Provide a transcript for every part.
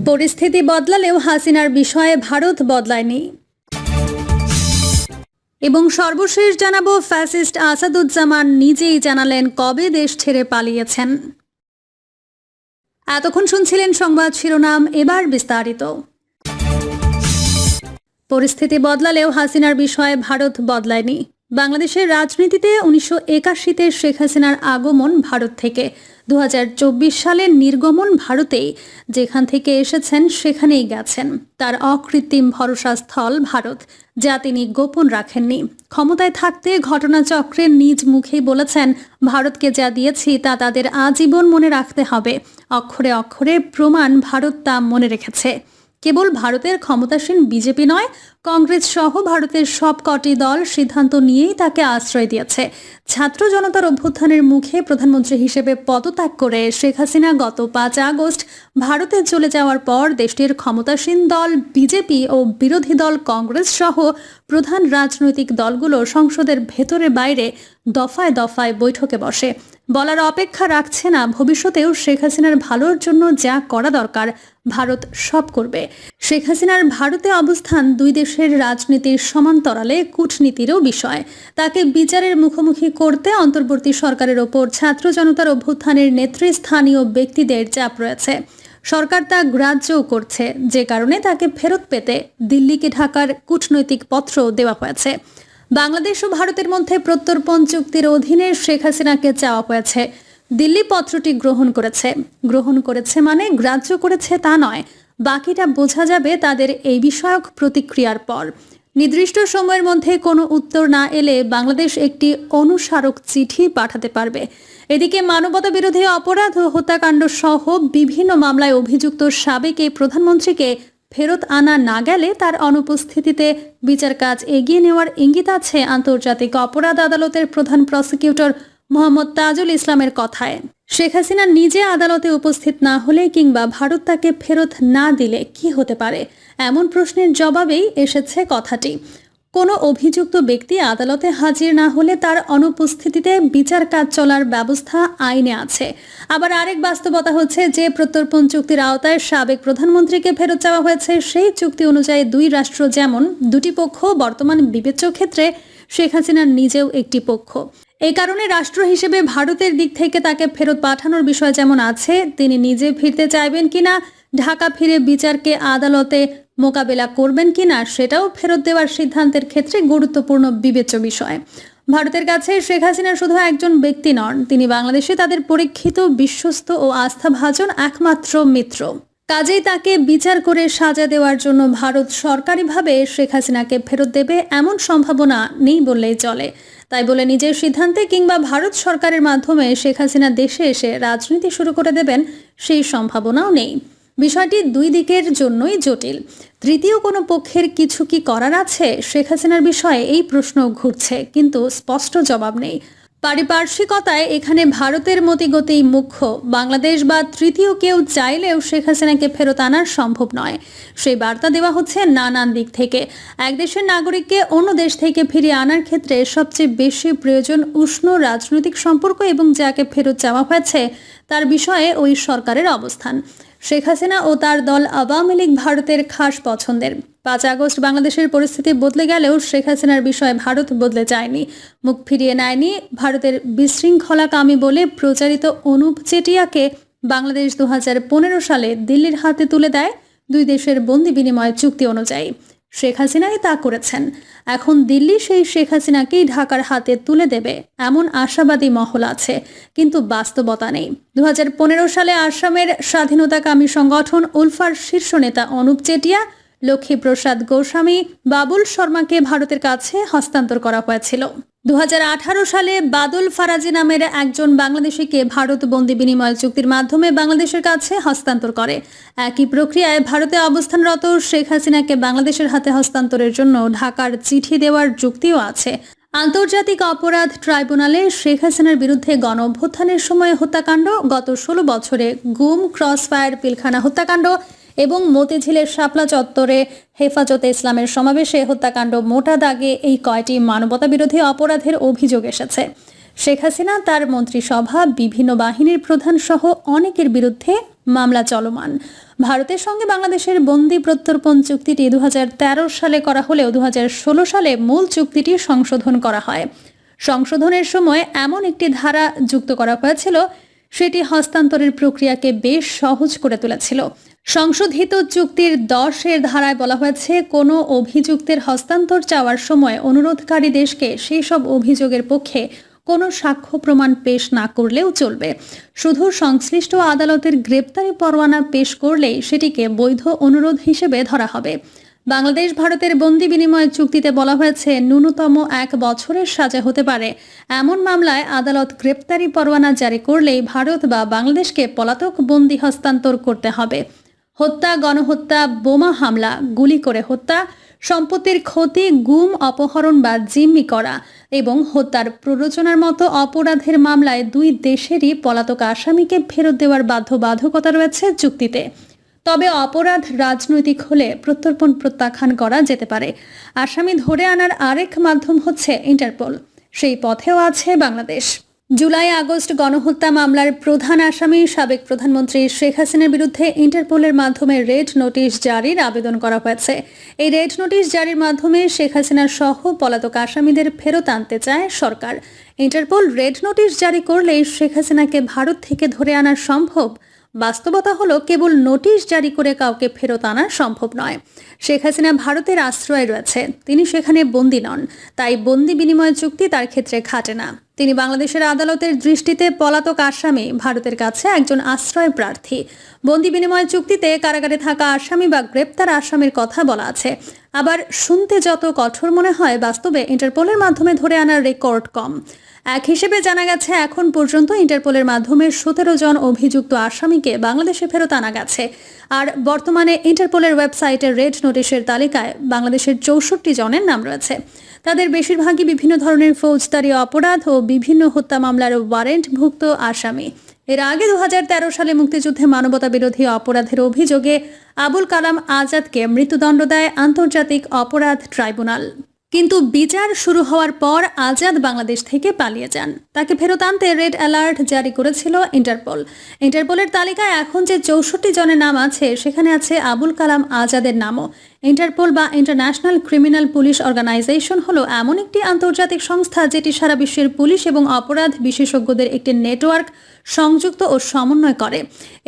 পরিস্থিতি বদলালেও হাসিনার বিষয়ে ভারত বদলায়নি। এবং সর্বশেষ জানাব, ফ্যাসিস্ট আসাদুজ্জামান নিজেই জানালেন কবে দেশ ছেড়ে পালিয়েছেন। এতক্ষণ শুনছিলেন সংবাদ শিরোনাম, এবার বিস্তারিত। পরিস্থিতি বদলালেও হাসিনার বিষয়ে ভারত বদলায়নি। বাংলাদেশের রাজনীতিতে উনিশশো একাশিতে শেখ হাসিনার আগমন ভারত থেকে। দু সালের নির্গমন ভারতেই যেখান থেকে এসেছেন সেখানেই গেছেন। তার অকৃত্রিম ভরসা স্থল ভারত, যা তিনি গোপন রাখেননি। ক্ষমতায় থাকতে ঘটনাচক্রের নিজ মুখেই বলেছেন, ভারতকে যা দিয়েছি তা তাদের আজীবন মনে রাখতে হবে। অক্ষরে অক্ষরে প্রমাণ ভারত তা মনে রেখেছে। কেবল ভারতের ক্ষমতাসীন বিজেপি নয়, কংগ্রেস সহ ভারতের সব কটি দল সিদ্ধান্ত নিয়েই তাকে আশ্রয় দিয়েছে। ছাত্র জনতার অভ্যুত্থানের মুখে প্রধানমন্ত্রী হিসেবে পদত্যাগ করে শেখ হাসিনা গত পাঁচ আগস্ট ভারতে চলে যাওয়ার পর দেশটির ক্ষমতাসীন দল বিজেপি ও বিরোধী দল কংগ্রেস সহ প্রধান রাজনৈতিক দলগুলো সংসদের ভেতরে বাইরে দফায় দফায় বৈঠকে বসে। বলার অপেক্ষা রাখছে না, ভবিষ্যতেও শেখ হাসিনার ভালোর জন্য যা করা দরকার, ভারত সব করবে। শেখ হাসিনার ভারতে অবস্থান দুই দেশের রাজনীতির সমান্তরালে কূটনীতিরও বিষয়। তাকে বিচারের মুখোমুখি করতে অন্তর্বর্তী সরকারের ওপর ছাত্র জনতার অভ্যুত্থানের নেতৃস্থানীয় ব্যক্তিদের চাপ রয়েছে। সরকার তা গ্রাহ্যও করছে। যে কারণে তাকে ফেরত পেতে দিল্লিকে ঢাকার কূটনৈতিক পত্র দেওয়া হয়েছে। বাংলাদেশ ও ভারতের মধ্যে প্রত্যর্পণ চুক্তির অধীনে শেখ হাসিনাকে চাওয়া হয়েছে। দিল্লি পত্রটি গ্রহণ করেছে। গ্রহণ করেছে মানে গ্রাহ্য করেছে তা নয়। বাকিটা বোঝা যাবে তাদের এই বিষয়ক প্রতিক্রিয়ার পর। নির্দিষ্ট সময়ের মধ্যে কোনো উত্তর না এলে বাংলাদেশ একটি অনুস্মারক চিঠি পাঠাতে পারবে। এদিকে মানবতা বিরোধী অপরাধ ও হত্যাকাণ্ড সহ বিভিন্ন মামলায় অভিযুক্ত সাবেক এই প্রধানমন্ত্রীকে ফেরত আনা না গেলে তার অনুপস্থিতিতে বিচার কাজ এগিয়ে নেওয়ার ইঙ্গিত আছে আন্তর্জাতিক অপরাধ আদালতের প্রধান প্রসিকিউটর মোহাম্মদ তাজুল ইসলামের কথায়। শেখ হাসিনা নিজে আদালতে উপস্থিত না হলে কিংবা ভারত তাকে ফেরত না দিলে কি হতে পারে? এমন প্রশ্নের জবাবেই এসেছে কথাটি। কোনো অভিযুক্ত ব্যক্তি আদালতে হাজির না হলে তার অনুপস্থিতিতে বিচার কাজ চলার ব্যবস্থা আইনে আছে। আবার আরেক বাস্তবতা হচ্ছে যে প্রত্যর্পণ চুক্তির আওতায় সাবেক প্রধানমন্ত্রীকে ফেরত চাওয়া হয়েছে, সেই চুক্তি অনুযায়ী দুই রাষ্ট্র যেমন দুটি পক্ষ, বর্তমান বিবেচ্য ক্ষেত্রে শেখ হাসিনার নিজেও একটি পক্ষ। এই কারণে রাষ্ট্র হিসেবে ভারতের দিক থেকে তাকে ফেরত পাঠানোর বিষয় যেমন আছে, তিনি নিজে ফিরতে চাইবেন কিনা ঢাকা ফিরে বিচারকে আদালতে মোকাবেলা করবেন কিনা সেটাও ফেরত দেওয়ার সিদ্ধান্তের ক্ষেত্রে গুরুত্বপূর্ণ বিবেচ্য বিষয়। ভারতের কাছে শেখ হাসিনা শুধু একজন ব্যক্তি নন, তিনি বাংলাদেশে তাদের পরীক্ষিত, বিশ্বস্ত ও আস্থাভাজন একমাত্র মিত্র। কাজেই তাকে বিচার করে সাজা দেওয়ার জন্য ভারত সরকারিভাবে শেখ হাসিনাকে ফেরত দেবে এমন সম্ভাবনা নেই বললেই চলে। তাই বলে নিজের সিদ্ধান্তে কিংবা ভারত সরকারের মাধ্যমে শেখ হাসিনা দেশে এসে রাজনীতি শুরু করে দেবেন সেই সম্ভাবনাও নেই। বিষয়টি দুই দিকের জন্যই জটিল। তৃতীয় কোনো পক্ষের কিছু কি করার আছে শেখ হাসিনার বিষয়ে এই প্রশ্ন ঘুরছে, কিন্তু স্পষ্ট জবাব নেই। পারিপার্শ্বিকতায় এখানে ভারতের মতিগতিই মুখ্য। বাংলাদেশ বা তৃতীয় কেউ চাইলেও শেখ হাসিনাকে ফেরত আনা সম্ভব নয়। সেই বার্তা দেওয়া হচ্ছে নানান দিক থেকে। এক দেশের নাগরিককে অন্য দেশ থেকে ফিরিয়ে আনার ক্ষেত্রে সবচেয়ে বেশি প্রয়োজন উষ্ণ রাজনৈতিক সম্পর্ক এবং যাকে ফেরত চাওয়া হয়েছে, তার বিষয়ে ওই সরকারের অবস্থান। শেখ হাসিনা ও তার দল আওয়ামী লীগ ভারতের খাস পছন্দের। পাঁচ আগস্ট বাংলাদেশের পরিস্থিতি বদলে গেলেও শেখ হাসিনার বিষয়ে ভারত বদলে যায়নি। মুখ ফিরিয়ে নেয়নি ভারতের বিশৃঙ্খলাকামী বলে প্রচারিত অনুপ চেটিয়াকে বাংলাদেশ দু হাজার পনেরো সালে দিল্লির হাতে তুলে দেয় দুই দেশের বন্দি বিনিময় চুক্তি অনুযায়ী। শেখ হাসিনাই তা করেছেন। এখন দিল্লি সেই শেখ হাসিনাকেই ঢাকার হাতে তুলে দেবে এমন আশাবাদী মহল আছে, কিন্তু বাস্তবতা নেই। দু হাজার পনেরো সালে আসামের স্বাধীনতাকামী সংগঠন উলফার শীর্ষ নেতা অনুপ চেটিয়া, লক্ষ্মীপ্রসাদ গোস্বামী, বাবুল শর্মাকে ভারতের কাছে হস্তান্তর করা হয়েছিল। দু হাজার আঠারো সালে বাদল ফারাজি নামের একজন বাংলাদেশিকে ভারত বন্দি বিনিময় চুক্তির মাধ্যমে বাংলাদেশের কাছে হস্তান্তর করে। একই প্রক্রিয়ায় ভারতে অবস্থানরত শেখ হাসিনাকে বাংলাদেশের হাতে হস্তান্তরের জন্য ঢাকার চিঠি দেওয়ার যুক্তিও আছে। আন্তর্জাতিক অপরাধ ট্রাইব্যুনালে শেখ হাসিনার বিরুদ্ধে গণ অভ্যুত্থানের সময় হত্যাকাণ্ড, গত ষোলো বছরে গুম, ক্রসফায়ার, পিলখানা হত্যাকাণ্ড এবং মতিঝিলের শাপলা চত্বরে হেফাজতে ইসলামের সমাবেশে হত্যাকাণ্ড মোটা দাগে এই কয়টি মানবতা বিরোধী অপরাধের অভিযোগ এসেছে। শেখ হাসিনা, তার মন্ত্রিসভা, বিভিন্ন বাহিনীর প্রধান সহ অনেকের বিরুদ্ধে মামলা চলমান। ভারতের সঙ্গে বাংলাদেশের বন্দি প্রত্যর্পণ চুক্তিটি দু হাজার তেরো সালে করা হলেও দু হাজার ষোলো সালে মূল চুক্তিটি সংশোধন করা হয়। সংশোধনের সময় এমন একটি ধারা যুক্ত করা হয়েছিল, সেটি হস্তান্তরের প্রক্রিয়াকে বেশ সহজ করে তুলেছিল। সংশোধিত চুক্তির দশের ধারায় বলা হয়েছে, কোনো অভিযুক্তের হস্তান্তর চাওয়ার সময় অনুরোধকারী দেশকে সেই সব অভিযোগের পক্ষে কোনো সাক্ষ্য প্রমাণ পেশ না করলেও চলবে। শুধু সংশ্লিষ্ট আদালতের গ্রেপ্তারি পরোয়ানা পেশ করলেই সেটিকে বৈধ অনুরোধ হিসেবে ধরা হবে। বাংলাদেশ, ভারতের বন্দি বিনিময় চুক্তিতে বলা হয়েছে, ন্যূনতম এক বছরের সাজা হতে পারে। এমন মামলায় আদালত গ্রেপ্তারি পরোয়ানা জারি করলেই ভারত বা বাংলাদেশকে পলাতক বন্দি হস্তান্তর করতে হবে। হত্যা, গণহত্যা, বোমা হামলা, গুলি করে হত্যা, সম্পত্তির ক্ষতি, গুম, অপহরণ বা জিম্মি করা এবং হত্যার প্ররোচনার মতো অপরাধের মামলায় দুই দেশেরই পলাতক আসামিকে ফেরত দেওয়ার বাধ্যবাধকতা রয়েছে চুক্তিতে। তবে অপরাধ রাজনৈতিক হলে প্রত্যর্পণ প্রত্যাখ্যান করা যেতে পারে। আসামি ধরে আনার আরেক মাধ্যম হচ্ছে ইন্টারপোল। সেই পথেও আছে বাংলাদেশ। জুলাই আগস্ট গণহত্যা মামলার প্রধান আসামি সাবেক প্রধানমন্ত্রী শেখ হাসিনার বিরুদ্ধে ইন্টারপোলের মাধ্যমে রেড নোটিশ জারির আবেদন করা হয়েছে। এই রেড নোটিশ জারির মাধ্যমে শেখ হাসিনার সহ পলাতক আসামিদের ফেরত আনতে চায় সরকার। ইন্টারপোল রেড নোটিশ জারি করলেই শেখ হাসিনাকে ভারত থেকে ধরে আনা সম্ভব। বাস্তবতা হলো কেবল নোটিশ জারি করে কাউকে ফেরত আনা সম্ভব নয়। শেখ হাসিনা ভারতের আশ্রয় রয়েছে। তিনি সেখানে বন্দী নন। তাই বন্দি বিনিময় চুক্তি তার ক্ষেত্রে খাটে না। তিনি বাংলাদেশের আদালতের দৃষ্টিতে পলাতক আসামি, ভারতের কাছে একজন আশ্রয় প্রার্থী। বন্দি বিনিময় চুক্তিতে কারাগারে থাকা আসামি বা গ্রেপ্তার আসামির কথা বলা আছে। আবার শুনতে যত কঠোর মনে হয়, বাস্তবে ইন্টারপোলের মাধ্যমে ধরে আনার রেকর্ড কম। এক হিসেবে জানা গেছে, এখন পর্যন্ত ইন্টারপোলের মাধ্যমে সতেরো জন অভিযুক্ত আসামিকে বাংলাদেশে ফেরত আনা গেছে। আর বর্তমানে ইন্টারপোলের ওয়েবসাইটে রেড নোটিশের তালিকায় বাংলাদেশের চৌষট্টি জনের নাম রয়েছে। তাদের বেশিরভাগই বিভিন্ন ধরনের ফৌজদারি অপরাধ ও বিভিন্ন হত্যা মামলার ওয়ারেন্টভুক্ত আসামি। এর আগে দু হাজার তেরো সালে মুক্তিযুদ্ধে মানবতা বিরোধী অপরাধের অভিযোগে আবুল কালাম আজাদকে মৃত্যুদণ্ড দেয় আন্তর্জাতিক অপরাধ ট্রাইব্যুনাল। কিন্তু বিচার শুরু হওয়ার পর আজাদ বাংলাদেশ থেকে পালিয়ে যান। তাকে ফেরত আনতে রেড অ্যালার্ট জারি করেছিল ইন্টারপোল। ইন্টারপোলের তালিকায় এখন যে চৌষট্টি জনের নাম আছে, সেখানে আছে আবুল কালাম আজাদের নামও। ইন্টারপোল বা ইন্টারন্যাশনাল ক্রিমিনাল পুলিশ অর্গানাইজেশন হলো এমন একটি আন্তর্জাতিক সংস্থা যেটি সারা বিশ্বের পুলিশ এবং অপরাধ বিশেষজ্ঞদের একটি নেটওয়ার্ক সংযুক্ত ও সমন্বয় করে।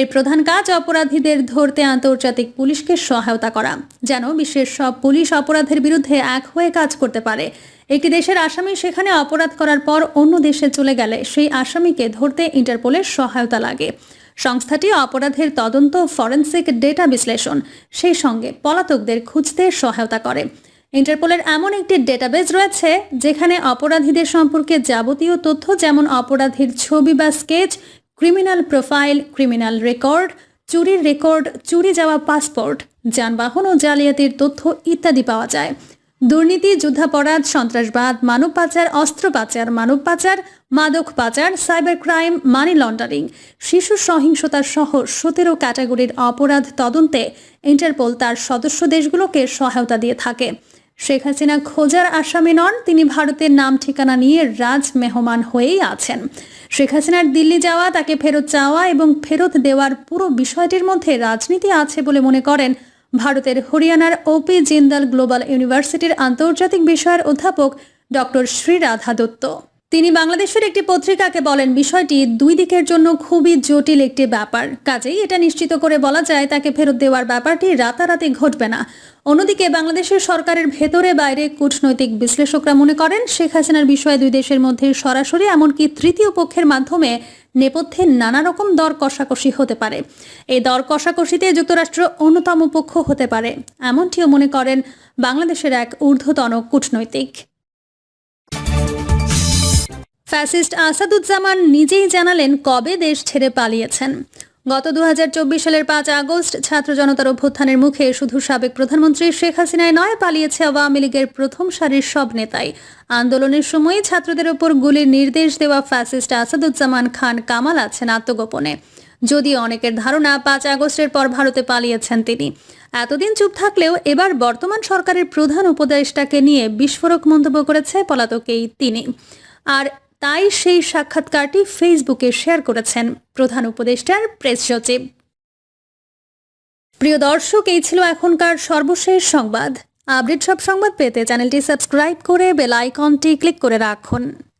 এর প্রধান কাজ অপরাধীদের ধরতে আন্তর্জাতিক পুলিশকে সহায়তা করা, যেন বিশ্বের সব পুলিশ অপরাধের বিরুদ্ধে এক হয়ে কাজ করতে পারে। একটি দেশের আসামি সেখানে অপরাধ করার পর অন্য দেশে চলে গেলে সেই আসামিকে ধরতে ইন্টারপোলের সহায়তা লাগে। সংস্থাটি অপরাধের তদন্ত, ফরেন্সিক ডেটা বিশ্লেষণ, সেই সঙ্গে পলাতকদের খুঁজতে সহায়তা করে। ইন্টারপোলের এমন একটি ডেটাবেজ রয়েছে, যেখানে অপরাধীদের সম্পর্কে যাবতীয় তথ্য যেমন অপরাধীর ছবি বা sketch, criminal profile, criminal record, চুরির রেকর্ড, চুরি যাওয়া পাসপোর্ট, যানবাহন ও জালিয়াতির তথ্য ইত্যাদি পাওয়া যায়। দুর্নীতি, যুদ্ধাপরাধ, সন্ত্রাসবাদ, মানব পাচার, অস্ত্র পাচার, মানব পাচার, মাদক পাচার, সাইবার ক্রাইম, মানি লন্ডারিং। শিশু সহিংসতা সহ সতেরো ক্যাটাগরির অপরাধ তদন্তে ইন্টারপোল তার সদস্য দেশগুলোকে সহায়তা দিয়ে থাকে। শেখ হাসিনা খোঁজার আসামি নন, তিনি ভারতের নাম ঠিকানা নিয়ে রাজ মেহমান হয়েই আছেন। শেখ হাসিনার দিল্লি যাওয়া, তাকে ফেরত চাওয়া এবং ফেরত দেওয়ার পুরো বিষয়টির মধ্যে রাজনীতি আছে বলে মনে করেন ভারতের হরিয়ানার ওপি জিন্দাল গ্লোবাল ইউনিভার্সিটির আন্তর্জাতিক বিষয়ের অধ্যাপক ডক্টর শ্রীরাধা দত্ত। তিনি বাংলাদেশের একটি পত্রিকাকে বলেন, বিষয়টি দুই দিকের জন্য খুবই জটিল একটি ব্যাপার। কাজেই এটা নিশ্চিত করে বলা যায়, তাকে ফেরত দেওয়ার ব্যাপারটি রাতারাতি ঘটবে না। অন্যদিকে বাংলাদেশের সরকারের ভেতরে বাইরে কূটনৈতিক বিশ্লেষকরা মনে করেন, শেখ হাসিনার বিষয়ে দুই দেশের মধ্যে সরাসরি এমনকি তৃতীয় পক্ষের মাধ্যমে নেপথ্যে নানা রকম দর কষাকষি হতে পারে। এই দর কষাকষিতে যুক্তরাষ্ট্র অন্যতম পক্ষ হতে পারে। এমনটিও মনে করেন, বাংলাদেশের এক ঊর্ধ্বতন কূটনৈতিক। ফ্যাসিস্ট আসাদুজ্জামান নিজেই জানালেন কবে দেশ ছেড়ে পালিয়েছেন। গত দু হাজার চব্বিশ সালের পাঁচ আগস্ট ছাত্র জনতার অভ্যুত্থানের মুখে শুধু সাবেক প্রধানমন্ত্রী শেখ হাসিনায় নয়, পালিয়েছে আওয়ামী লীগের প্রথম সারির সব নেতাই। আন্দোলনের সময় ছাত্রদের ওপর গুলির নির্দেশ দেওয়া ফ্যাসিস্ট আসাদুজ্জামান খান কামাল আছেন আত্মগোপনে। যদিও অনেকের ধারণা পাঁচ আগস্টের পর ভারতে পালিয়েছেন তিনি। এতদিন চুপ থাকলেও এবার বর্তমান সরকারের প্রধান উপদেষ্টাকে নিয়ে বিস্ফোরক মন্তব্য করেছে পলাতকেই তিনি। আর তাই সেই সাক্ষাৎকারটি ফেসবুকে শেয়ার করেছেন প্রধান উপদেষ্টার প্রেস সচিব। প্রিয় দর্শক, এই ছিল এখনকার সর্বশেষ সংবাদ। আপডেট সব সংবাদ পেতে চ্যানেলটি সাবস্ক্রাইব করে বেল আইকনটি ক্লিক করে রাখুন।